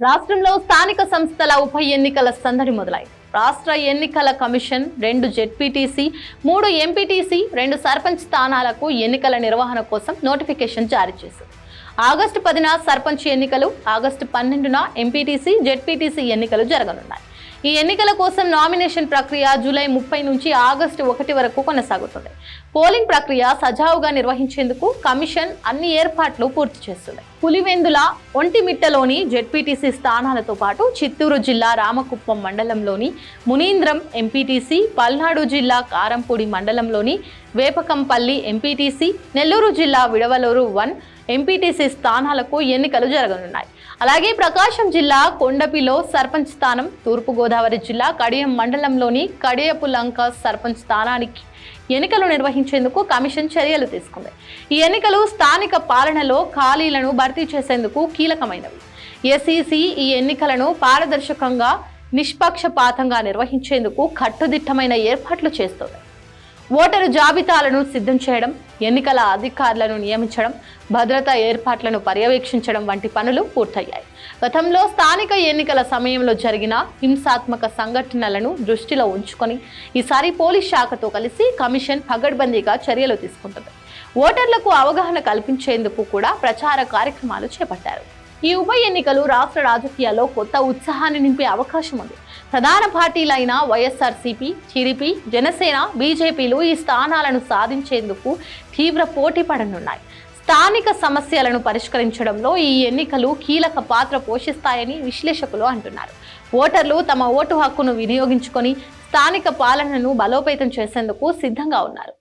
రాష్ట్రంలో స్థానిక సంస్థల ఉప ఎన్నికల సందడి మొదలాయి రాష్ట్ర ఎన్నికల కమిషన్ రెండు జెడ్పీటీసీ మూడు ఎంపీటీసీ రెండు సర్పంచ్ స్థానాలకు ఎన్నికల నిర్వహణ కోసం నోటిఫికేషన్ జారీ చేసింది. ఆగస్టు పదిన సర్పంచ్ ఎన్నికలు ఆగస్టు పన్నెండున ఎంపీటీసీ జెడ్పీటీసీ ఎన్నికలు జరగనున్నాయి. ఈ ఎన్నికల కోసం నామినేషన్ ప్రక్రియ జూలై ముప్పై నుంచి ఆగస్టు ఒకటి వరకు కొనసాగుతుంది. పోలింగ్ ప్రక్రియ సజావుగా నిర్వహించేందుకు కమిషన్ అన్ని ఏర్పాట్లు పూర్తి చేస్తుంది. పులివెందుల ఒంటిమిట్టలోని జెడ్పీటీసీ స్థానాలతో పాటు చిత్తూరు జిల్లా రామకుప్పం మండలంలోని మునీంద్రం ఎంపీటీసీ పల్నాడు జిల్లా కారంపూడి మండలంలోని వేపకంపల్లి ఎంపీటీసీ నెల్లూరు జిల్లా విడవలూరు వన్ ఎంపీటీసీ స్థానాలకు ఎన్నికలు జరగనున్నాయి. అలాగే ప్రకాశం జిల్లా కొండపిలో సర్పంచ్ స్థానం తూర్పుగోదావరి జిల్లా కడియం మండలంలోని కడియపులంక సర్పంచ్ స్థానానికి ఎన్నికలు నిర్వహించేందుకు కమిషన్ చర్యలు తీసుకుంది. ఈ ఎన్నికలు స్థానిక పాలనలో ఖాళీలను భర్తీ చేసేందుకు కీలకమైనవి. ఎస్ఈసి ఈ ఎన్నికలను పారదర్శకంగా నిష్పక్షపాతంగా నిర్వహించేందుకు కట్టుదిట్టమైన ఏర్పాట్లు చేస్తుంది. ఓటరు జాబితాలను సిద్ధం చేయడం ఎన్నికల అధికారులను నియమించడం భద్రతా ఏర్పాట్లను పర్యవేక్షించడం వంటి పనులు పూర్తయ్యాయి. గతంలో స్థానిక ఎన్నికల సమయంలో జరిగిన హింసాత్మక సంఘటనలను దృష్టిలో ఉంచుకొని ఈసారి పోలీస్ శాఖతో కలిసి కమిషన్ పగడ్బందీగా చర్యలు తీసుకుంటుంది. ఓటర్లకు అవగాహన కల్పించేందుకు కూడా ప్రచార కార్యక్రమాలు చేపట్టారు. ఈ ఉప ఎన్నికలు రాష్ట్ర రాజకీయాల్లో కొత్త ఉత్సాహాన్ని నింపే అవకాశం ఉంది. ప్రధాన పార్టీలైన వైఎస్ఆర్సీపీ టీడీపీ జనసేన బీజేపీలు ఈ స్థానాలను సాధించేందుకు తీవ్ర పోటీ పడనున్నాయి. స్థానిక సమస్యలను పరిష్కరించడంలో ఈ ఎన్నికలు కీలక పాత్ర పోషిస్తాయని విశ్లేషకులు అంటున్నారు. ఓటర్లు తమ ఓటు హక్కును వినియోగించుకొని స్థానిక పాలనను బలోపేతం చేసేందుకు సిద్ధంగా ఉన్నారు.